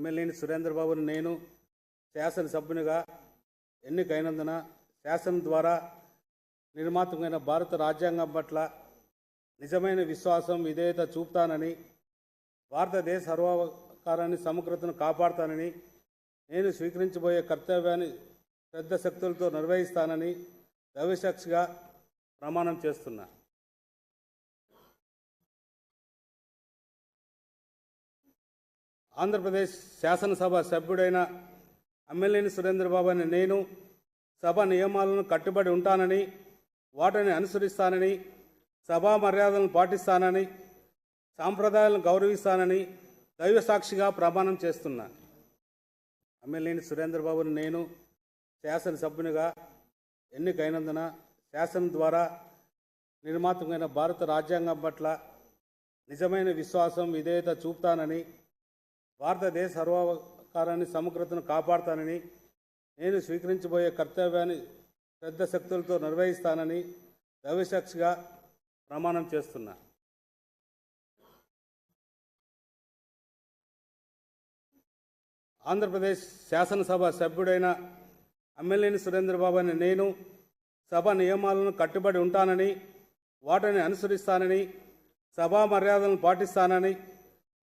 ఎమ్మెల్యేని సురేంద్రబాబుని నేను శాసనసభ్యునిగా ఎన్నికైనందున శాసనం ద్వారా నిర్మాతమైన భారత రాజ్యాంగం పట్ల నిజమైన విశ్వాసం విధేయత చూపుతానని భారతదేశ సర్వాకారాన్ని సమగ్రతను కాపాడుతానని నేను స్వీకరించబోయే కర్తవ్యాన్ని శ్రద్ధ శక్తులతో నిర్వహిస్తానని దైవసాక్షిగా ప్రమాణం చేస్తున్నా. ఆంధ్రప్రదేశ్ శాసనసభ సభ్యుడైన ఎమ్మెల్యేని సురేంద్రబాబు అని నేను సభ నియమాలను కట్టుబడి ఉంటానని వాటిని అనుసరిస్తానని సభా మర్యాదలను పాటిస్తానని సాంప్రదాయాలను గౌరవిస్తానని దైవ సాక్షిగా ప్రమాణం చేస్తున్నా. ఎమ్మెల్యేని సురేంద్రబాబుని నేను శాసనసభ్యునిగా ఎన్నికైనందున శాసనం ద్వారా నిర్మాతమైన భారత రాజ్యాంగం పట్ల నిజమైన విశ్వాసం విధేయత చూపుతానని భారతదేశ సర్వాకారాన్ని సమగ్రతను కాపాడుతానని నేను స్వీకరించబోయే కర్తవ్యాన్ని శ్రద్ధ శక్తులతో నిర్వహిస్తానని దైవసాక్షిగా ప్రమాణం చేస్తున్నా. ఆంధ్రప్రదేశ్ శాసనసభ సభ్యుడైన ఎమ్మెల్యేని సురేంద్రబాబు అని నేను సభ నియమాలను కట్టుబడి ఉంటానని వాటిని అనుసరిస్తానని సభా మర్యాదలను పాటిస్తానని